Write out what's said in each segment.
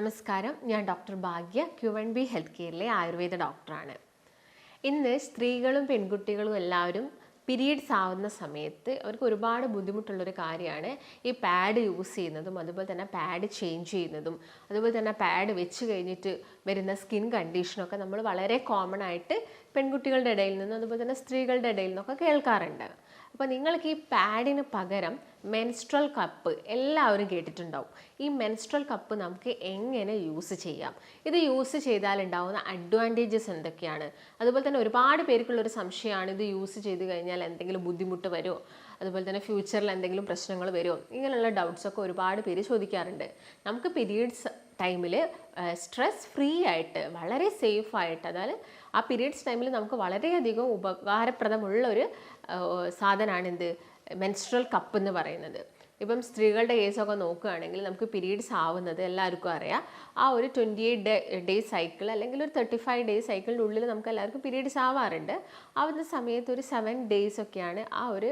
നമസ്കാരം. ഞാൻ doctor Bhagya Q N B health കെയറിലെ Ayurveda ഡോക്ടറാണ്. ഇന്ന് സ്ത്രീകളും പെൺകുട്ടികളും എല്ലാവരും പീരീഡ്സ് ആവുന്ന സമയത്ത് അവർക്ക് ഒരുപാട് ബുദ്ധിമുട്ടുള്ളൊരു കാര്യമാണ് ഈ പാഡ് യൂസ് ചെയ്യുന്നതും അതുപോലെ തന്നെ പാഡ് ചേഞ്ച് ചെയ്യുന്നതും അതുപോലെ തന്നെ പാഡ് വെച്ച് കഴിഞ്ഞിട്ട് വരുന്ന സ്കിൻ കണ്ടീഷനൊക്കെ നമ്മൾ വളരെ കോമൺ ആയിട്ട് പെൺകുട്ടികളുടെ ഇടയിൽ നിന്നും അതുപോലെ തന്നെ സ്ത്രീകളുടെ ഇടയിൽ നിന്നൊക്കെ കേൾക്കാറുണ്ട്. അപ്പോൾ നിങ്ങൾക്ക് ഈ പാഡിന് പകരം മെൻസ്ട്രൽ കപ്പ് എല്ലാവരും കേട്ടിട്ടുണ്ടാവും. ഈ മെൻസ്ട്രൽ കപ്പ് നമുക്ക് എങ്ങനെ യൂസ് ചെയ്യാം? ഇത് യൂസ് ചെയ്താൽ ഉണ്ടാവുന്ന അഡ്വാന്റേജസ് എന്തൊക്കെയാണ്? അതുപോലെ തന്നെ ഒരുപാട് പേർക്കുള്ളൊരു സംശയമാണ് ഇത് യൂസ് ചെയ്ത് കഴിഞ്ഞാൽ എന്തെങ്കിലും ബുദ്ധിമുട്ട് വരുമോ? അതുപോലെ തന്നെ ഫ്യൂച്ചറിൽ എന്തെങ്കിലും പ്രശ്നങ്ങൾ വരുമോ? ഇങ്ങനെയുള്ള ഡൗട്ട്സൊക്കെ ഒരുപാട് പേര് ചോദിക്കാറുണ്ട്. നമുക്ക് പീരീഡ്സ് ടൈമിൽ സ്ട്രെസ് ഫ്രീ ആയിട്ട് വളരെ സേഫ് ആയിട്ട് അതായത് ആ പീരീഡ്സ് ടൈമിൽ നമുക്ക് വളരെയധികം ഉപകാരപ്രദമുള്ള ഒരു സാധനമാണ് എന്ത് മെൻസ്ട്രൽ കപ്പ് എന്ന് പറയുന്നത്. ഇപ്പം സ്ത്രീകളുടെ കേസൊക്കെ നോക്കുകയാണെങ്കിൽ നമുക്ക് പീരീഡ്സ് ആവുന്നത് എല്ലാവർക്കും അറിയാം. ആ ഒരു twenty eight day day cycle അല്ലെങ്കിൽ ഒരു തേർട്ടി ഫൈവ് ഡേ സൈക്കിളിന്റെ ഉള്ളിൽ നമുക്ക് എല്ലാവർക്കും പീരീഡ്സ് ആവാറുണ്ട്. ആവുന്ന സമയത്ത് ഒരു സെവൻ ഡേയ്സ് ഒക്കെയാണ് ആ ഒരു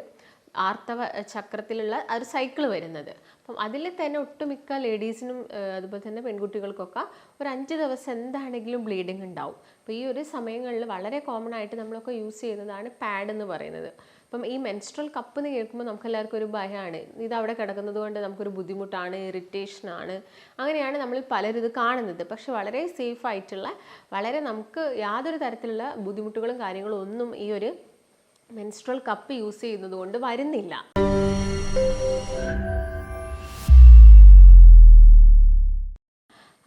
ആർത്തവ ചക്രത്തിലുള്ള ആ ഒരു സൈക്കിൾ വരുന്നത്. അപ്പം അതിൽ തന്നെ ഒട്ടുമിക്ക ലേഡീസിനും അതുപോലെ തന്നെ പെൺകുട്ടികൾക്കൊക്കെ ഒരു അഞ്ച് ദിവസം എന്താണെങ്കിലും ബ്ലീഡിങ് ഉണ്ടാവും. അപ്പോൾ ഈ ഒരു സമയങ്ങളിൽ വളരെ കോമൺ ആയിട്ട് നമ്മളൊക്കെ യൂസ് ചെയ്യുന്നതാണ് പാഡ് എന്ന് പറയുന്നത്. അപ്പം ഈ മെൻസ്ട്രൽ കപ്പ് എന്ന് കേൾക്കുമ്പോൾ നമുക്ക് എല്ലാവർക്കും ഒരു ഭയമാണ് ഇത് അവിടെ കിടക്കുന്നത് കൊണ്ട് നമുക്കൊരു ബുദ്ധിമുട്ടാണ് ഇറിറ്റേഷനാണ് അങ്ങനെയാണ് നമ്മൾ പലരും ഇത് കാണുന്നത്. പക്ഷെ വളരെ സേഫ് ആയിട്ടുള്ള വളരെ നമുക്ക് യാതൊരു തരത്തിലുള്ള ബുദ്ധിമുട്ടുകളും കാര്യങ്ങളും ഒന്നും ഈ ഒരു മെൻസ്ട്രൽ കപ്പ് യൂസ് ചെയ്യുന്നത് കൊണ്ട് വരുന്നില്ല.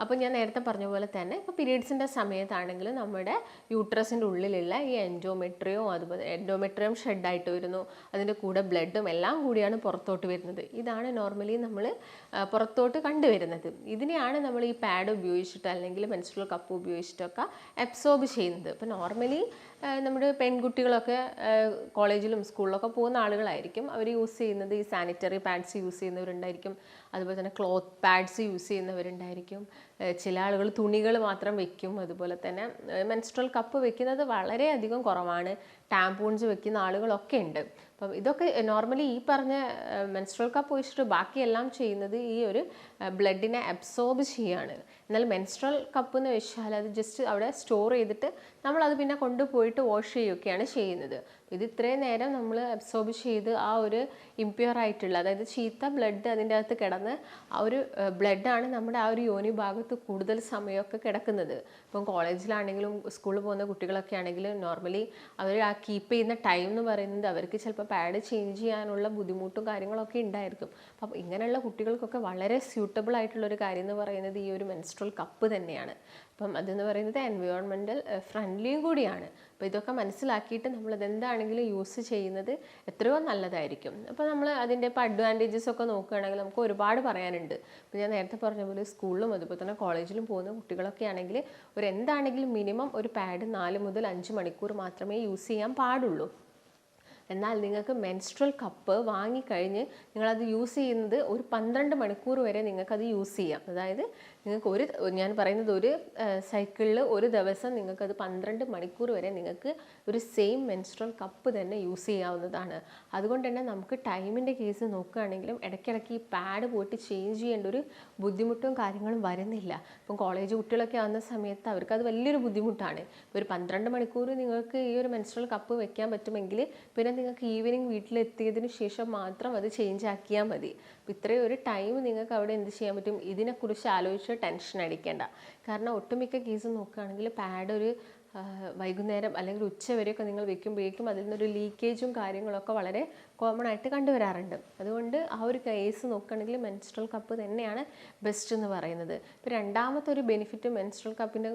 അപ്പോൾ ഞാൻ നേരത്തെ പറഞ്ഞ പോലെ തന്നെ ഇപ്പോൾ പീരീഡ്സിന്റെ സമയത്താണെങ്കിൽ നമ്മുടെ യൂട്രസിന്റെ ഉള്ളിലുള്ള ഈ എൻഡോമെട്രിയോ അതുപോലെ എൻഡോമെട്രിയം ഷെഡായിട്ട് വരുന്നു. അതിന്റെ കൂടെ ബ്ലഡും എല്ലാം കൂടിയാണ് പുറത്തോട്ട് വരുന്നത്. ഇതാണ് നോർമലി നമ്മൾ പുറത്തോട്ട് കണ്ടുവരുന്നത്. ഇതിനെയാണ് നമ്മൾ ഈ പാഡ് ഉപയോഗിച്ചിട്ട് അല്ലെങ്കിൽ മെൻസ്ട്രൽ കപ്പ് ഉപയോഗിച്ചിട്ടൊക്കെ അബ്സോർബ് ചെയ്യുന്നത്. അപ്പോൾ നോർമലി നമ്മുടെ പെൺകുട്ടികളൊക്കെ കോളേജിലും സ്കൂളിലൊക്കെ പോകുന്ന ആളുകളായിരിക്കും. അവർ യൂസ് ചെയ്യുന്നത് ഈ സാനിറ്ററി പാഡ്സ് യൂസ് ചെയ്യുന്നവരുണ്ടായിരിക്കും. അതുപോലെ തന്നെ ക്ലോത്ത് പാഡ്സ് യൂസ് ചെയ്യുന്നവരുണ്ടായിരിക്കും. ചില ആളുകൾ തുണികൾ മാത്രം വെക്കും. അതുപോലെ തന്നെ മെൻസ്ട്രൽ കപ്പ് വെക്കുന്നത് വളരെയധികം കുറവാണ്. ടാമ്പൂൺസ് വെക്കുന്ന ആളുകളൊക്കെ ഉണ്ട്. അപ്പം ഇതൊക്കെ നോർമലി ഈ പറഞ്ഞ മെൻസ്ട്രൽ കപ്പ് ഒഴിച്ചിട്ട് ബാക്കിയെല്ലാം ചെയ്യുന്നത് ഈ ഒരു ബ്ലഡിനെ അബ്സോർബ് ചെയ്യാണ്. എന്നാൽ മെൻസ്ട്രൽ കപ്പ് എന്ന് വെച്ചാൽ അത് ജസ്റ്റ് അവിടെ സ്റ്റോർ ചെയ്തിട്ട് നമ്മളത് പിന്നെ കൊണ്ടുപോയിട്ട് വാഷ് ചെയ്യുകയൊക്കെയാണ് ചെയ്യുന്നത്. ഇത് ഇത്രയും നേരം നമ്മൾ അബ്സോർബ് ചെയ്ത് ആ ഒരു ഇംപ്യൂർ ആയിട്ടുള്ള അതായത് ചീത്ത ബ്ലഡ് അതിന്റെ അകത്ത് കിടന്ന് ആ ഒരു ബ്ലഡാണ് നമ്മുടെ ആ ഒരു യോനി ഭാഗത്ത് കൂടുതൽ സമയമൊക്കെ കിടക്കുന്നത്. ഇപ്പം കോളേജിലാണെങ്കിലും സ്കൂളിൽ പോകുന്ന കുട്ടികളൊക്കെ ആണെങ്കിലും നോർമലി അവർ ആ കീപ്പ് ചെയ്യുന്ന ടൈം എന്ന് പറയുന്നത് അവർക്ക് ചിലപ്പോൾ പാഡ് ചേഞ്ച് ചെയ്യാനുള്ള ബുദ്ധിമുട്ടും കാര്യങ്ങളൊക്കെ ഉണ്ടായിരിക്കും. അപ്പം ഇങ്ങനെയുള്ള കുട്ടികൾക്കൊക്കെ വളരെ സ്യൂട്ടബിൾ ആയിട്ടുള്ളൊരു കാര്യം എന്ന് പറയുന്നത് ഈ ഒരു മെൻസ്ട്രൽ കപ്പ് തന്നെയാണ്. അപ്പം അതെന്ന് പറയുന്നത് എൻവയോൺമെന്റൽ ഫ്രണ്ട്ലിയും കൂടിയാണ്. അപ്പോൾ ഇതൊക്കെ മനസ്സിലാക്കിയിട്ട് നമ്മൾ അതെന്താണെങ്കിലും യൂസ് ചെയ്യുന്നത് എത്രയോ നല്ലതായിരിക്കും. അപ്പോൾ നമ്മൾ അതിന്റെ ഇപ്പോൾ അഡ്വാന്റേജസ് ഒക്കെ നോക്കുകയാണെങ്കിൽ നമുക്ക് ഒരുപാട് പറയാനുണ്ട്. ഇപ്പോൾ ഞാൻ നേരത്തെ പറഞ്ഞ പോലെ സ്കൂളിലും അതുപോലെ തന്നെ കോളേജിലും പോകുന്ന കുട്ടികളൊക്കെ ആണെങ്കിൽ ഒരു എന്താണെങ്കിലും മിനിമം ഒരു പാഡ് നാല് മുതൽ അഞ്ച് മണിക്കൂർ മാത്രമേ യൂസ് ചെയ്യാൻ പാടുള്ളൂ. എന്നാൽ നിങ്ങൾക്ക് മെൻസ്ട്രൽ കപ്പ് വാങ്ങിക്കഴിഞ്ഞ് നിങ്ങളത് യൂസ് ചെയ്യുന്നത് ഒരു പന്ത്രണ്ട് മണിക്കൂർ വരെ നിങ്ങൾക്കത് യൂസ് ചെയ്യാം. അതായത് നിങ്ങൾക്ക് ഒരു ഞാൻ പറയുന്നത് ഒരു സൈക്കിളിൽ ഒരു ദിവസം നിങ്ങൾക്കത് പന്ത്രണ്ട് മണിക്കൂർ വരെ നിങ്ങൾക്ക് ഒരു സെയിം മെൻസ്ട്രൽ കപ്പ് തന്നെ യൂസ് ചെയ്യാവുന്നതാണ്. അതുകൊണ്ട് തന്നെ നമുക്ക് ടൈമിന്റെ കേസ് നോക്കുകയാണെങ്കിലും ഇടയ്ക്കിടയ്ക്ക് ഈ പാഡ് പോയിട്ട് ചേഞ്ച് ചെയ്യേണ്ട ഒരു ബുദ്ധിമുട്ടും കാര്യങ്ങളും വരുന്നില്ല. ഇപ്പം കോളേജ് കുട്ടികളൊക്കെ ആവുന്ന സമയത്ത് അവർക്ക് അത് വലിയൊരു ബുദ്ധിമുട്ടാണ്. ഒരു പന്ത്രണ്ട് മണിക്കൂർ നിങ്ങൾക്ക് ഈ ഒരു മെൻസ്ട്രൽ കപ്പ് വെക്കാൻ പറ്റുമെങ്കിൽ പിന്നെ നിങ്ങൾക്ക് ഈവനിങ് വീട്ടിലെത്തിയതിന് ശേഷം മാത്രം അത് ചേഞ്ച് ആക്കിയാൽ മതി. ഇത്രയും ഒരു ടൈം നിങ്ങൾക്ക് അവിടെ എന്ത് ചെയ്യാൻ പറ്റും? ഇതിനെക്കുറിച്ച് ആലോചിച്ച് ടെൻഷൻ അടിക്കേണ്ട. കാരണം ഒട്ടുമിക്ക കേസ് നോക്കുകയാണെങ്കിൽ പാഡ് ഒരു വൈകുന്നേരം അല്ലെങ്കിൽ ഉച്ച വരെയൊക്കെ നിങ്ങൾ വെക്കുമ്പോഴേക്കും അതിൽ നിന്നൊരു ലീക്കേജും കാര്യങ്ങളൊക്കെ വളരെ കോമൺ ആയിട്ട് കണ്ടുവരാറുണ്ട്. അതുകൊണ്ട് ആ ഒരു കേസ് നോക്കുകയാണെങ്കിൽ മെൻസ്ട്രൽ കപ്പ് തന്നെയാണ് ബെസ്റ്റ് എന്ന് പറയുന്നത്. ഇപ്പോൾ രണ്ടാമത്തെ ഒരു ബെനിഫിറ്റ് മെൻസ്ട്രൽ കപ്പിനെ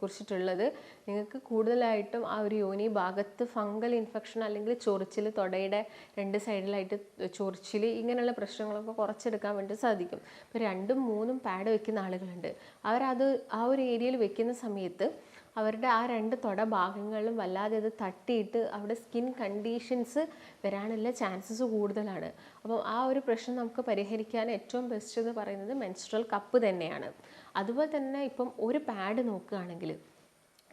കുറിച്ചിട്ടുള്ളത് നിങ്ങൾക്ക് കൂടുതലായിട്ടും ആ ഒരു യോനി ഭാഗത്ത് ഫംഗൽ ഇൻഫെക്ഷൻ അല്ലെങ്കിൽ ചൊറിച്ചിൽ തൊടയുടെ രണ്ട് സൈഡിലായിട്ട് ചൊറിച്ചിൽ ഇങ്ങനെയുള്ള പ്രശ്നങ്ങളൊക്കെ കുറച്ചെടുക്കാൻ വേണ്ടി സാധിക്കും. ഇപ്പോൾ രണ്ടും മൂന്നും പാഡ് വെക്കുന്ന ആളുകളുണ്ട്. അവരത് ആ ഒരു ഏരിയയിൽ വെക്കുന്ന സമയത്ത് അവരുടെ ആ രണ്ട് തൊട ഭാഗങ്ങളിലും വല്ലാതെ അത് തട്ടിയിട്ട് അവിടെ സ്കിൻ കണ്ടീഷൻസ് വരാനുള്ള ചാൻസസ് കൂടുതലാണ്. അപ്പോൾ ആ ഒരു പ്രശ്നം നമുക്ക് പരിഹരിക്കാൻ ഏറ്റവും ബെസ്റ്റ് എന്ന് പറയുന്നത് മെൻസ്ട്രൽ കപ്പ് തന്നെയാണ്. അതുപോലെ തന്നെ ഇപ്പം ഒരു പാഡ് നോക്കുകയാണെങ്കിൽ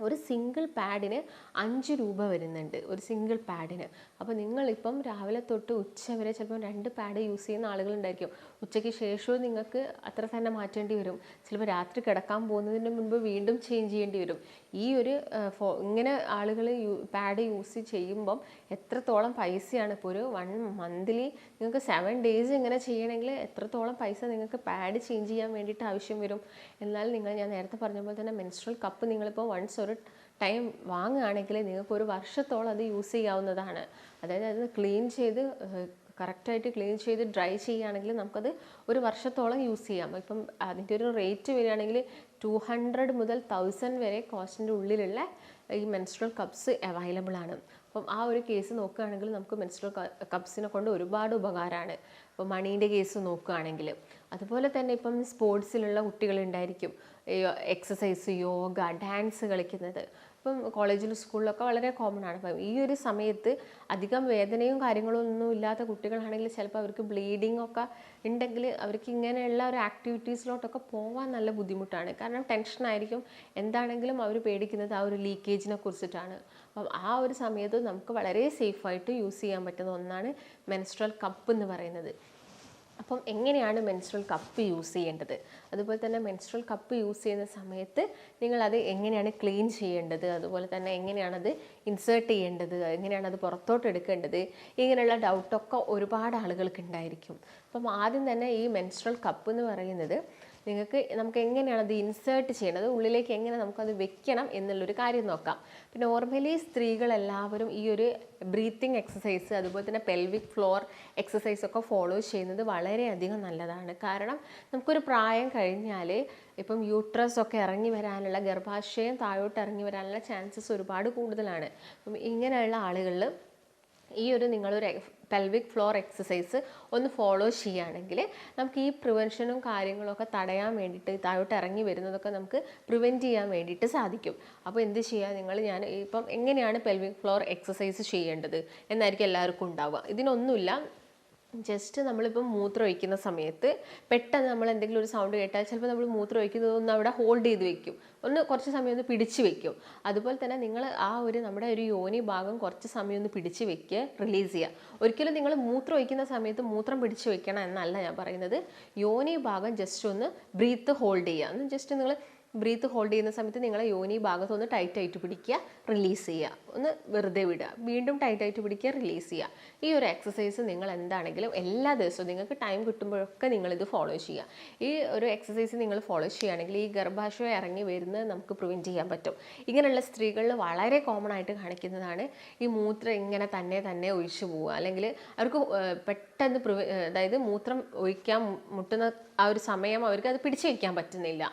ഒരു സിംഗിൾ പാഡിന് അഞ്ച് രൂപ വരുന്നുണ്ട്. ഒരു സിംഗിൾ പാഡിന് അപ്പോൾ നിങ്ങളിപ്പം രാവിലെ തൊട്ട് ഉച്ച വരെ ചിലപ്പോൾ രണ്ട് പാഡ് യൂസ് ചെയ്യുന്ന ആളുകളുണ്ടായിരിക്കും. ഉച്ചയ്ക്ക് ശേഷവും നിങ്ങൾക്ക് അത്ര തന്നെ മാറ്റേണ്ടി വരും. ചിലപ്പോൾ രാത്രി കിടക്കാൻ പോകുന്നതിന് മുൻപ് വീണ്ടും ചേഞ്ച് ചെയ്യേണ്ടി വരും. ഈ ഒരു ഫോ ഇങ്ങനെ ആളുകൾ പാഡ് യൂസ് ചെയ്യുമ്പം എത്രത്തോളം പൈസയാണ്? ഇപ്പോൾ ഒരു വൺ മന്ത്ലി നിങ്ങൾക്ക് സെവൻ ഡേയ്സ് ഇങ്ങനെ ചെയ്യണമെങ്കിൽ എത്രത്തോളം പൈസ നിങ്ങൾക്ക് പാഡ് ചേഞ്ച് ചെയ്യാൻ വേണ്ടിയിട്ട് ആവശ്യം വരും? എന്നാൽ നിങ്ങൾ ഞാൻ നേരത്തെ പറഞ്ഞ പോലെ തന്നെ മെൻസ്ട്രൽ കപ്പ് നിങ്ങളിപ്പോൾ വൺസ് ഒരു ടൈം വാങ്ങുകയാണെങ്കിൽ നിങ്ങൾക്ക് ഒരു വർഷത്തോളം അത് യൂസ് ചെയ്യാവുന്നതാണ്. അതായത് അത് ക്ലീൻ ചെയ്ത് കറക്റ്റായിട്ട് ക്ലീൻ ചെയ്ത് ഡ്രൈ ചെയ്യുകയാണെങ്കിൽ നമുക്കത് ഒരു വർഷത്തോളം യൂസ് ചെയ്യാം. ഇപ്പം അതിന്റെ ഒരു റേറ്റ് വരികയാണെങ്കിൽ ടു ഹൺഡ്രഡ് മുതൽ തൗസൻഡ് വരെ കോസ്റ്റിന്റെ ഉള്ളിലുള്ള ഈ മെൻസ്ട്രൽ കപ്സ് അവൈലബിൾ ആണ്. അപ്പം ആ ഒരു കേസ് നോക്കുകയാണെങ്കിൽ നമുക്ക് മെൻസ്ട്രൽ കപ്സിനെ കൊണ്ട് ഒരുപാട് ഉപകാരമാണ്. ഇപ്പോൾ മണീന്റെ കേസ് നോക്കുകയാണെങ്കിൽ. അതുപോലെ തന്നെ ഇപ്പം സ്പോർട്സിലുള്ള കുട്ടികളുണ്ടായിരിക്കും എക്സസൈസ് യോഗ ഡാൻസ് കളിക്കുന്നത്. ഇപ്പം കോളേജിലും സ്കൂളിലൊക്കെ വളരെ കോമൺ ആണ്. അപ്പം ഈ ഒരു സമയത്ത് അധികം വേദനയും കാര്യങ്ങളും ഒന്നും ഇല്ലാത്ത കുട്ടികളാണെങ്കിൽ ചിലപ്പോൾ അവർക്ക് ബ്ലീഡിംഗ് ഒക്കെ ഉണ്ടെങ്കിൽ അവർക്ക് ഇങ്ങനെയുള്ള ഒരു ആക്ടിവിറ്റീസിലോട്ടൊക്കെ പോകാൻ നല്ല ബുദ്ധിമുട്ടാണ്. കാരണം ടെൻഷനായിരിക്കും എന്താണെങ്കിലും അവർ പേടിക്കുന്നത് ആ ഒരു ലീക്കേജിനെ കുറിച്ചിട്ടാണ്. അപ്പം ആ ഒരു സമയത്ത് നമുക്ക് വളരെ സേഫായിട്ട് യൂസ് ചെയ്യാൻ പറ്റുന്ന ഒന്നാണ് മെൻസ്ട്രൽ കപ്പ് എന്ന് പറയുന്നത്. അപ്പം എങ്ങനെയാണ് മെൻസ്ട്രൽ കപ്പ് യൂസ് ചെയ്യേണ്ടത്? അതുപോലെ തന്നെ മെൻസ്ട്രൽ കപ്പ് യൂസ് ചെയ്യുന്ന സമയത്ത് നിങ്ങളത് എങ്ങനെയാണ് ക്ലീൻ ചെയ്യേണ്ടത്? അതുപോലെ തന്നെ എങ്ങനെയാണത് ഇൻസേർട്ട് ചെയ്യേണ്ടത്? എങ്ങനെയാണ് അത് പുറത്തോട്ട് എടുക്കേണ്ടത്? ഇങ്ങനെയുള്ള ഡൗട്ടൊക്കെ ഒരുപാട് ആളുകൾക്ക് ഉണ്ടായിരിക്കും. അപ്പം ആദ്യം തന്നെ ഈ മെൻസ്ട്രൽ കപ്പ് എന്ന് പറയുന്നത് നിങ്ങൾക്ക് നമുക്ക് എങ്ങനെയാണ് അത് ഇൻസേർട്ട് ചെയ്യണത്? ഉള്ളിലേക്ക് എങ്ങനെ നമുക്കത് വെക്കണം എന്നുള്ളൊരു കാര്യം നോക്കാം. പിന്നെ നോർമലി സ്ത്രീകളെല്ലാവരും ഈ ഒരു ബ്രീത്തിങ് എക്സസൈസ് അതുപോലെ തന്നെ പെൽവിക് ഫ്ലോർ എക്സസൈസ് ഒക്കെ ഫോളോ ചെയ്യുന്നത് വളരെയധികം നല്ലതാണ്. കാരണം നമുക്കൊരു പ്രായം കഴിഞ്ഞാൽ ഇപ്പം യൂട്രസ് ഒക്കെ ഇറങ്ങി വരാനുള്ള ഗർഭാശയം താഴോട്ട് ഇറങ്ങി വരാനുള്ള ചാൻസസ് ഒരുപാട് കൂടുതലാണ്. അപ്പം ഇങ്ങനെയുള്ള ആളുകളിൽ ഈ ഒരു നിങ്ങളൊരു പെൽവിക് ഫ്ലോർ എക്സസൈസ് ഒന്ന് ഫോളോ ചെയ്യുകയാണെങ്കിൽ നമുക്ക് ഈ പ്രിവെൻഷനും കാര്യങ്ങളൊക്കെ തടയാൻ വേണ്ടിയിട്ട് താഴോട്ട് ഇറങ്ങി വരുന്നതൊക്കെ നമുക്ക് പ്രിവെന്റ് ചെയ്യാൻ വേണ്ടിയിട്ട് സാധിക്കും. അപ്പോൾ എന്ത് ചെയ്യുക നിങ്ങൾ ഞാൻ ഇപ്പം എങ്ങനെയാണ് പെൽവിക് ഫ്ലോർ എക്സസൈസ് ചെയ്യേണ്ടത്? എന്നായിരിക്കും എല്ലാവർക്കും ഉണ്ടാവുക. ഇതിനൊന്നുമില്ല ജസ്റ്റ് നമ്മളിപ്പം മൂത്രം ഒഴിക്കുന്ന സമയത്ത് പെട്ടെന്ന് നമ്മൾ എന്തെങ്കിലും ഒരു സൗണ്ട് കേട്ടാൽ ചിലപ്പോൾ നമ്മൾ മൂത്രം ഒഴിക്കുന്നത് ഒന്ന് അവിടെ ഹോൾഡ് ചെയ്ത് വെക്കും. ഒന്ന് കുറച്ച് സമയം ഒന്ന് പിടിച്ച് വെക്കും. അതുപോലെ തന്നെ നിങ്ങൾ ആ ഒരു നമ്മുടെ ഒരു യോനി ഭാഗം കുറച്ച് സമയം ഒന്ന് പിടിച്ച് വെക്കുക റിലീസ് ചെയ്യുക ഒരിക്കലും നിങ്ങൾ മൂത്രം ഒഴിക്കുന്ന സമയത്ത് മൂത്രം പിടിച്ച് വെക്കണം എന്നല്ല ഞാൻ പറയുന്നത്. യോനി ഭാഗം ജസ്റ്റ് ഒന്ന് ബ്രീത്ത് ഹോൾഡ് ചെയ്യുക ജസ്റ്റ് നിങ്ങൾ ബ്രീത്ത് ഹോൾഡ് ചെയ്യുന്ന സമയത്ത് നിങ്ങളെ യോനി ഭാഗത്ത് ഒന്ന് ടൈറ്റ് ആയിട്ട് പിടിക്കുക റിലീസ് ചെയ്യുക. ഒന്ന് വെറുതെ വിടുക. വീണ്ടും ടൈറ്റായിട്ട് പിടിക്കുക റിലീസ് ചെയ്യുക. ഈ ഒരു എക്സസൈസ് നിങ്ങൾ എന്താണെങ്കിലും എല്ലാ ദിവസവും നിങ്ങൾക്ക് ടൈം കിട്ടുമ്പോഴൊക്കെ നിങ്ങളിത് ഫോളോ ചെയ്യുക. ഈ ഒരു എക്സസൈസ് നിങ്ങൾ ഫോളോ ചെയ്യുകയാണെങ്കിൽ ഈ ഗർഭാശയം ഇറങ്ങി വരുന്നത് നമുക്ക് പ്രിവെന്റ് ചെയ്യാൻ പറ്റും. ഇങ്ങനെയുള്ള സ്ത്രീകളിൽ വളരെ കോമൺ ആയിട്ട് കാണിക്കുന്നതാണ് ഈ മൂത്രം ഇങ്ങനെ തന്നെ തന്നെ ഒഴിച്ചു പോവുക. അല്ലെങ്കിൽ അവർക്ക് പെട്ടെന്ന് അതായത് മൂത്രം ഒഴിക്കാൻ മുട്ടുന്ന ആ ഒരു സമയം അവർക്ക് അത് പിടിച്ചു വയ്ക്കാൻ പറ്റുന്നില്ല.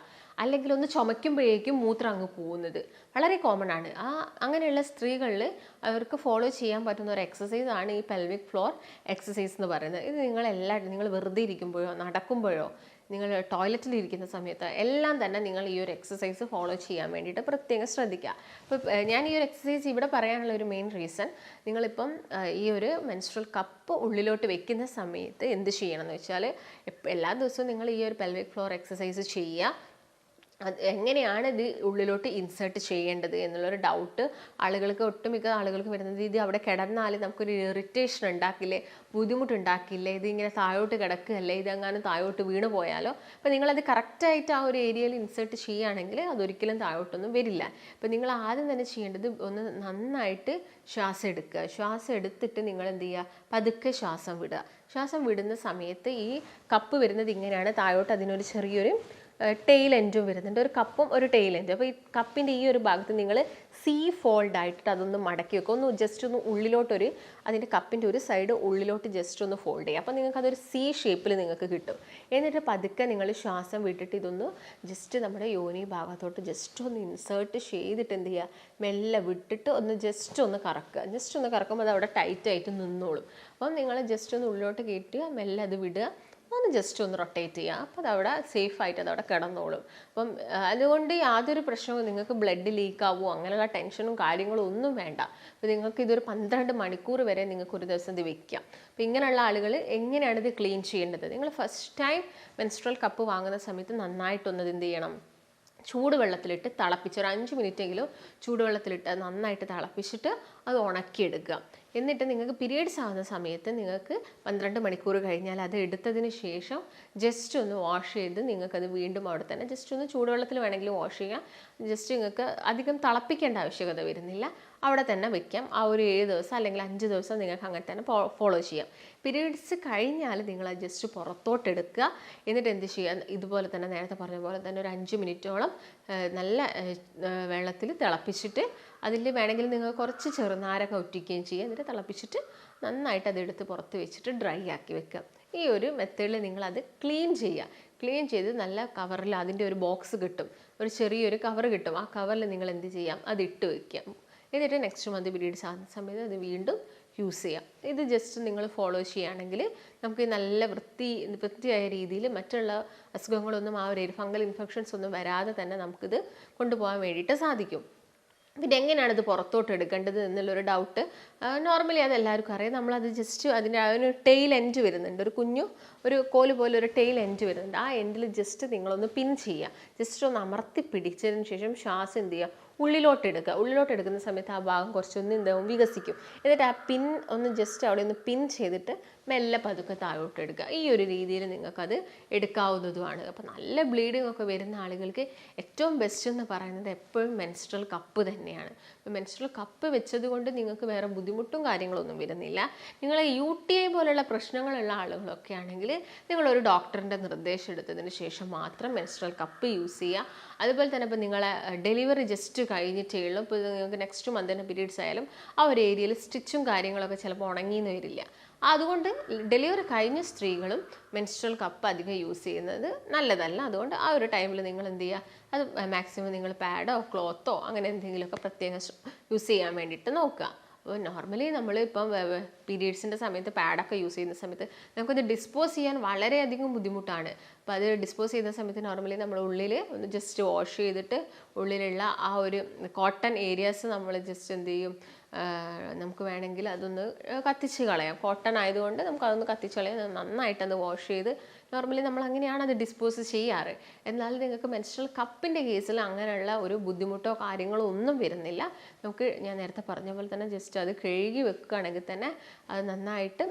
അല്ലെങ്കിൽ ഒന്ന് ചുമയ്ക്കുമ്പോഴേക്കും മൂത്രം അങ്ങ് പോകുന്നത് വളരെ കോമൺ ആണ്. ആ അങ്ങനെയുള്ള സ്ത്രീകളിൽ അവർക്ക് ഫോളോ ചെയ്യാൻ പറ്റുന്ന ഒരു എക്സസൈസ് ആണ് ഈ പെൽവിക് ഫ്ലോർ എക്സസൈസ് എന്ന് പറയുന്നത്. ഇത് നിങ്ങൾ എല്ലാ നിങ്ങൾ വെറുതെ ഇരിക്കുമ്പോഴോ നടക്കുമ്പോഴോ നിങ്ങൾ ടോയ്ലറ്റിൽ ഇരിക്കുന്ന സമയത്ത് എല്ലാം തന്നെ നിങ്ങൾ ഈ ഒരു എക്സസൈസ് ഫോളോ ചെയ്യാൻ വേണ്ടിയിട്ട് പ്രത്യേകം ശ്രദ്ധിക്കുക. അപ്പോൾ ഞാൻ ഈ ഒരു എക്സസൈസ് ഇവിടെ പറയാനുള്ള ഒരു മെയിൻ റീസൺ നിങ്ങളിപ്പം ഈ ഒരു മെൻസ്ട്രൽ കപ്പ് ഉള്ളിലോട്ട് വെക്കുന്ന സമയത്ത് എന്ത് ചെയ്യണം എന്ന് വെച്ചാൽ എല്ലാ ദിവസവും നിങ്ങൾ ഈ ഒരു പെൽവിക് ഫ്ലോർ എക്സസൈസ് ചെയ്യുക. അത് എങ്ങനെയാണ് ഇത് ഉള്ളിലോട്ട് ഇൻസേർട്ട് ചെയ്യേണ്ടത് എന്നുള്ളൊരു ഡൗട്ട് ആളുകൾക്ക് ഒട്ടുമിക്ക ആളുകൾക്ക് വരുന്നത് ഇത് അവിടെ കിടന്നാൽ നമുക്കൊരു ഇറിറ്റേഷൻ ഉണ്ടാക്കില്ലേ ബുദ്ധിമുട്ടുണ്ടാക്കില്ലേ ഇത് ഇങ്ങനെ താഴോട്ട് കിടക്കുകയല്ലേ ഇതെങ്ങാനും താഴോട്ട് വീണ് പോയാലോ? അപ്പോൾ നിങ്ങളത് കറക്റ്റായിട്ട് ആ ഒരു ഏരിയയിൽ ഇൻസേർട്ട് ചെയ്യുകയാണെങ്കിൽ അതൊരിക്കലും താഴോട്ടൊന്നും വരില്ല. അപ്പോൾ നിങ്ങൾ ആദ്യം തന്നെ ചെയ്യേണ്ടത് ഒന്ന് നന്നായിട്ട് ശ്വാസം എടുക്കുക. ശ്വാസം എടുത്തിട്ട് നിങ്ങൾ എന്ത് ചെയ്യുക? പതുക്കെ ശ്വാസം വിടുക. ശ്വാസം വിടുന്ന സമയത്ത് ഈ കപ്പ് വരുന്നത് ഇങ്ങനെയാണ്. താഴോട്ട് അതിനൊരു ചെറിയൊരു ടെയിൽ എൻഡും വരുന്നുണ്ട്. ഒരു കപ്പും ഒരു ടെയിൽ എൻഡും അപ്പോൾ ഈ കപ്പിന്റെ ഈ ഒരു ഭാഗത്ത് നിങ്ങൾ സി ഫോൾഡ് ആയിട്ട് അതൊന്ന് മടക്കി വെക്കുക. ഒന്ന് ജസ്റ്റ് ഒന്ന് ഉള്ളിലോട്ടൊരു അതിന്റെ കപ്പിന്റെ ഒരു സൈഡ് ഉള്ളിലോട്ട് ജസ്റ്റ് ഒന്ന് ഫോൾഡ് ചെയ്യുക. അപ്പോൾ നിങ്ങൾക്ക് അതൊരു സി ഷേപ്പിൽ നിങ്ങൾക്ക് കിട്ടും. എന്നിട്ട് പതുക്കെ നിങ്ങൾ ശ്വാസം വിട്ടിട്ട് ഇതൊന്ന് ജസ്റ്റ് നമ്മുടെ യോനി ഭാഗത്തോട്ട് ജസ്റ്റ് ഒന്ന് ഇൻസേർട്ട് ചെയ്തിട്ട് എന്ത് ചെയ്യുക? മെല്ലെ വിട്ടിട്ട് ഒന്ന് ജസ്റ്റ് ഒന്ന് കറക്കുക. ജസ്റ്റ് ഒന്ന് കറക്കുമ്പോൾ അത് അവിടെ ടൈറ്റായിട്ട് നിന്നോളും. അപ്പം നിങ്ങൾ ജസ്റ്റ് ഒന്ന് ഉള്ളിലോട്ട് കയറ്റുക. മെല്ലെ അത് വിടുക. ഒന്ന് ജസ്റ്റ് ഒന്ന് റൊട്ടേറ്റ് ചെയ്യുക അപ്പോൾ അതവിടെ സേഫ് ആയിട്ട് അതവിടെ കിടന്നോളും. അപ്പം അതുകൊണ്ട് യാതൊരു പ്രശ്നവും നിങ്ങൾക്ക് ബ്ലഡ് ലീക്ക് ആവുമോ അങ്ങനെയുള്ള ടെൻഷനും കാര്യങ്ങളും ഒന്നും വേണ്ട. അപ്പോൾ നിങ്ങൾക്ക് ഇതൊരു പന്ത്രണ്ട് മണിക്കൂർ വരെ നിങ്ങൾക്ക് ഒരു ദിവസം ഇത് വെക്കാം. അപ്പോൾ ഇങ്ങനെയുള്ള ആളുകൾ എങ്ങനെയാണ് ഇത് ക്ലീൻ ചെയ്യേണ്ടത്? നിങ്ങൾ ഫസ്റ്റ് ടൈം മെൻസ്ട്രൽ കപ്പ് വാങ്ങുന്ന സമയത്ത് നന്നായിട്ടൊന്നത് എന്ത് ചെയ്യണം? ചൂടുവെള്ളത്തിലിട്ട് തിളപ്പിച്ച് ഒരു അഞ്ച് മിനിറ്റെങ്കിലും ചൂടുവെള്ളത്തിലിട്ട് അത് നന്നായിട്ട് തിളപ്പിച്ചിട്ട് അത് ഉണക്കിയെടുക്കുക. എന്നിട്ട് നിങ്ങൾക്ക് പീരീഡ്സ് ആവുന്ന സമയത്ത് നിങ്ങൾക്ക് പന്ത്രണ്ട് മണിക്കൂർ കഴിഞ്ഞാൽ അത് എടുത്തതിന് ശേഷം ജസ്റ്റ് ഒന്ന് വാഷ് ചെയ്ത് നിങ്ങൾക്കത് വീണ്ടും അവിടെ തന്നെ ജസ്റ്റ് ഒന്ന് ചൂടുവെള്ളത്തിൽ വേണമെങ്കിൽ വാഷ് ചെയ്യാം. ജസ്റ്റ് നിങ്ങൾക്ക് അധികം തിളപ്പിക്കേണ്ട ആവശ്യകത വരുന്നില്ല. അവിടെ തന്നെ വെക്കാം. ആ ഒരു ഏഴ് ദിവസം അല്ലെങ്കിൽ അഞ്ച് ദിവസം നിങ്ങൾക്ക് അങ്ങനെ തന്നെ ഫോളോ ചെയ്യാം. പിരീഡ്സ് കഴിഞ്ഞാൽ നിങ്ങൾ ജസ്റ്റ് പുറത്തോട്ട് എടുക്കുക. എന്നിട്ട് എന്ത് ചെയ്യുക? ഇതുപോലെ തന്നെ നേരത്തെ പറഞ്ഞ പോലെ തന്നെ ഒരു അഞ്ച് മിനിറ്റോളം നല്ല വെള്ളത്തിൽ തിളപ്പിച്ചിട്ട് അതിൽ വേണമെങ്കിൽ നിങ്ങൾ കുറച്ച് ചെറുനാരൊക്കെ ഒറ്റിക്കുകയും ചെയ്യുക. എന്നിട്ട് തിളപ്പിച്ചിട്ട് നന്നായിട്ട് അതെടുത്ത് പുറത്ത് വെച്ചിട്ട് ഡ്രൈ ആക്കി വെക്കുക. ഈ ഒരു മെത്തേഡിൽ നിങ്ങൾ അത് ക്ലീൻ ചെയ്യുക. ക്ലീൻ ചെയ്ത് നല്ല കവറിൽ അതിന്റെ ഒരു ബോക്സ് കിട്ടും. ഒരു ചെറിയൊരു കവർ കിട്ടും. ആ കവറിൽ നിങ്ങൾ എന്ത് ചെയ്യാം? അത് ഇട്ട് വെക്കാം എന്നിട്ട് നെക്സ്റ്റ് മന്ത് പീരീഡ്സ് ആകുന്ന സമയത്ത് അത് വീണ്ടും യൂസ് ചെയ്യാം. ഇത് ജസ്റ്റ് നിങ്ങൾ ഫോളോ ചെയ്യുകയാണെങ്കിൽ നമുക്ക് നല്ല വൃത്തി വൃത്തിയായ രീതിയിൽ മറ്റുള്ള അസുഖങ്ങളൊന്നും ആ ഒരു ഫംഗൽ ഇൻഫെക്ഷൻസ് ഒന്നും വരാതെ തന്നെ നമുക്കിത് കൊണ്ടുപോകാൻ വേണ്ടിയിട്ട് സാധിക്കും. പിന്നെ എങ്ങനെയാണ് ഇത് പുറത്തോട്ട് എടുക്കേണ്ടത് എന്നുള്ളൊരു ഡൗട്ട് നോർമലി അത് എല്ലാവർക്കും അറിയാം. നമ്മളത് ജസ്റ്റ് അതിന്റെ ഒരു ടെയിൽ എൻഡ് വരുന്നുണ്ട്. ഒരു കുഞ്ഞു ഒരു കോൽ പോലെ ഒരു ടെയിൽ എൻഡ് വരുന്നുണ്ട്. ആ എൻഡിൽ ജസ്റ്റ് നിങ്ങളൊന്ന് പിൻ ചെയ്യുക. ജസ്റ്റ് ഒന്ന് അമർത്തി പിടിച്ചതിന് ശേഷം ശ്വാസം എന്ത് ചെയ്യുക? ഉള്ളിലോട്ട് എടുക്കുക ഉള്ളിലോട്ട് എടുക്കുന്ന സമയത്ത് ആ ഭാഗം കുറച്ചൊന്ന് എന്താവും വികസിക്കും. എന്നിട്ട് ആ പിൻ ഒന്ന് ജസ്റ്റ് അവിടെ ഒന്ന് പിൻ ചെയ്തിട്ട് മെല്ലെ പതുക്കെ താഴോട്ട് എടുക്കുക. ഈ ഒരു രീതിയിൽ നിങ്ങൾക്കത് എടുക്കാവുന്നതുമാണ്. അപ്പോൾ നല്ല ബ്ലീഡിംഗ് ഒക്കെ വരുന്ന ആളുകൾക്ക് ഏറ്റവും ബെസ്റ്റ് എന്ന് പറയുന്നത് എപ്പോഴും മെൻസ്ട്രൽ കപ്പ് തന്നെയാണ്. മെൻസ്ട്രൽ കപ്പ് വെച്ചത് കൊണ്ട് നിങ്ങൾക്ക് വേറെ ബുദ്ധിമുട്ടും കാര്യങ്ങളൊന്നും വരുന്നില്ല. നിങ്ങൾ യു ടി ഐ പോലുള്ള പ്രശ്നങ്ങളുള്ള ആളുകളൊക്കെ ആണെങ്കിൽ നിങ്ങളൊരു ഡോക്ടറിന്റെ നിർദ്ദേശം എടുത്തതിന് ശേഷം മാത്രം മെൻസ്ട്രൽ കപ്പ് യൂസ് ചെയ്യുക. അതുപോലെ തന്നെ ഇപ്പോൾ നിങ്ങളെ ഡെലിവറി ജസ്റ്റ് കഴിഞ്ഞിട്ടേ ഉള്ളൂ. ഇപ്പോൾ നിങ്ങൾക്ക് നെക്സ്റ്റ് മന്തിന്റെ പീരീഡ്സ് ആയാലും ആ ഒരു ഏരിയയിൽ സ്റ്റിച്ചും കാര്യങ്ങളൊക്കെ ചിലപ്പോൾ ഉണങ്ങിയെന്ന് വരില്ല. അതുകൊണ്ട് ഡെലിവറി കഴിഞ്ഞ സ്ത്രീകളും മെൻസ്ട്രൽ കപ്പ് അധികം യൂസ് ചെയ്യുന്നത് നല്ലതല്ല. അതുകൊണ്ട് ആ ഒരു ടൈമിൽ നിങ്ങൾ എന്ത് ചെയ്യുക അത് മാക്സിമം നിങ്ങൾ പാഡോ ക്ലോത്തോ അങ്ങനെ എന്തെങ്കിലുമൊക്കെ പ്രത്യേകം യൂസ് ചെയ്യാൻ വേണ്ടിയിട്ട് നോക്കുക. അപ്പോൾ നോർമലി നമ്മൾ ഇപ്പം പീരീഡ്സിന്റെ സമയത്ത് പാഡൊക്കെ യൂസ് ചെയ്യുന്ന സമയത്ത് നമുക്കത് ഡിസ്പോസ് ചെയ്യാൻ വളരെയധികം ബുദ്ധിമുട്ടാണ്. അപ്പോൾ അത് ഡിസ്പോസ് ചെയ്യുന്ന സമയത്ത് നോർമലി നമ്മൾ ഉള്ളിൽ ഒന്ന് ജസ്റ്റ് വാഷ് ചെയ്തിട്ട് ഉള്ളിലുള്ള ആ ഒരു കോട്ടൺ ഏരിയാസ് നമ്മൾ ജസ്റ്റ് എന്ത് ചെയ്യും നമുക്ക് വേണമെങ്കിൽ അതൊന്ന് കത്തിച്ച് കളയാം. കോട്ടൺ ആയതുകൊണ്ട് നമുക്ക് അതൊന്ന് കത്തിച്ച് കളയാം. നന്നായിട്ടത് വാഷ് ചെയ്ത് നോർമലി നമ്മൾ അങ്ങനെയാണ് അത് ഡിസ്പോസ് ചെയ്യാറ്. എന്നാൽ നിങ്ങൾക്ക് മെൻസ്ട്രൽ കപ്പിന്റെ കേസിൽ അങ്ങനെയുള്ള ഒരു ബുദ്ധിമുട്ടോ കാര്യങ്ങളോ ഒന്നും വരുന്നില്ല. നമുക്ക് ഞാൻ നേരത്തെ പറഞ്ഞ പോലെ തന്നെ ജസ്റ്റ് അത് കഴുകി വെക്കുകയാണെങ്കിൽ തന്നെ അത് നന്നായിട്ട്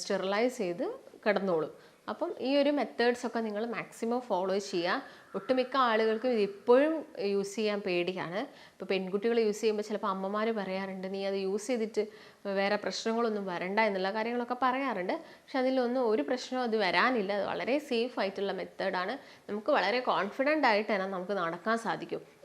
സ്റ്റെറിലൈസ് ചെയ്ത് കിടന്നോളും. അപ്പം ഈ ഒരു മെത്തേഡ്സ് ഒക്കെ നിങ്ങൾ മാക്സിമം ഫോളോ ചെയ്യുക. ഒട്ടുമിക്ക ആളുകൾക്കും ഇത് ഇപ്പോഴും യൂസ് ചെയ്യാൻ പേടിയാണ്. ഇപ്പോൾ പെൺകുട്ടികൾ യൂസ് ചെയ്യുമ്പോൾ ചിലപ്പോൾ അമ്മമാർ പറയാറുണ്ട് നീ അത് യൂസ് ചെയ്തിട്ട് വേറെ പ്രശ്നങ്ങളൊന്നും വരണ്ട എന്നുള്ള കാര്യങ്ങളൊക്കെ പറയാറുണ്ട്. പക്ഷെ അതിലൊന്നും ഒരു പ്രശ്നവും അത് വരാനില്ല. അത് വളരെ സേഫ് ആയിട്ടുള്ള മെത്തേഡാണ് നമുക്ക് വളരെ കോൺഫിഡന്റ് ആയിട്ട് തന്നെ നമുക്ക് നടക്കാൻ സാധിക്കും.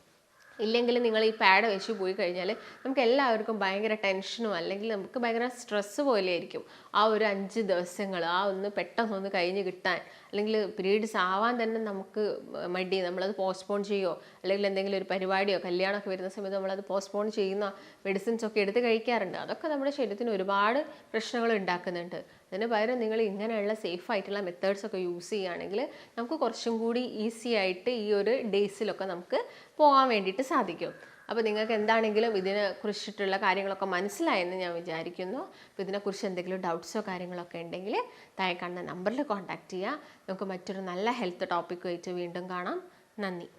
ഇല്ലെങ്കിൽ നിങ്ങൾ ഈ പാഡ് വെച്ച് പോയി കഴിഞ്ഞാൽ നമുക്ക് എല്ലാവർക്കും ഭയങ്കര ടെൻഷനും അല്ലെങ്കിൽ നമുക്ക് ഭയങ്കര സ്ട്രെസ്സ് പോലെയായിരിക്കും ആ ഒരു അഞ്ച് ദിവസങ്ങൾ ആ ഒന്ന് പെട്ടെന്നൊന്ന് കഴിഞ്ഞ് കിട്ടാൻ. അല്ലെങ്കിൽ പീരീഡ്സ് ആവാൻ തന്നെ നമുക്ക് മടി. നമ്മളത് പോസ്റ്റ്പോൺ ചെയ്യുമോ അല്ലെങ്കിൽ എന്തെങ്കിലും ഒരു പരിപാടിയോ കല്യാണമൊക്കെ വരുന്ന സമയത്ത് നമ്മളത് പോസ്റ്റ്പോൺ ചെയ്യുന്ന മെഡിസിൻസ് ഒക്കെ എടുത്ത് കഴിക്കാറുണ്ട്. അതൊക്കെ നമ്മുടെ ശരീരത്തിന് ഒരുപാട് പ്രശ്നങ്ങൾ ഉണ്ടാക്കുന്നുണ്ട്. അതിന് പകരം നിങ്ങൾ ഇങ്ങനെയുള്ള സേഫ് ആയിട്ടുള്ള മെത്തേഡ്സ് ഒക്കെ യൂസ് ചെയ്യുകയാണെങ്കിൽ നമുക്ക് കുറച്ചും കൂടി ഈസി ആയിട്ട് ഈ ഒരു ഡേയ്സിലൊക്കെ നമുക്ക് പോകാൻ വേണ്ടിയിട്ട് സാധിക്കും. അപ്പോൾ നിങ്ങൾക്ക് എന്താണെങ്കിലും ഇതിനെ കുറിച്ചിട്ടുള്ള കാര്യങ്ങളൊക്കെ മനസ്സിലായെന്ന് ഞാൻ വിചാരിക്കുന്നു. അപ്പോൾ ഇതിനെക്കുറിച്ച് എന്തെങ്കിലും ഡൗട്ട്സോ കാര്യങ്ങളൊക്കെ ഉണ്ടെങ്കിൽ താഴെ കാണുന്ന നമ്പറിൽ കോൺടാക്റ്റ് ചെയ്യുക. നമുക്ക് മറ്റൊരു നല്ല ഹെൽത്ത് ടോപ്പിക്കുമായിട്ട് വീണ്ടും കാണാം. നന്ദി.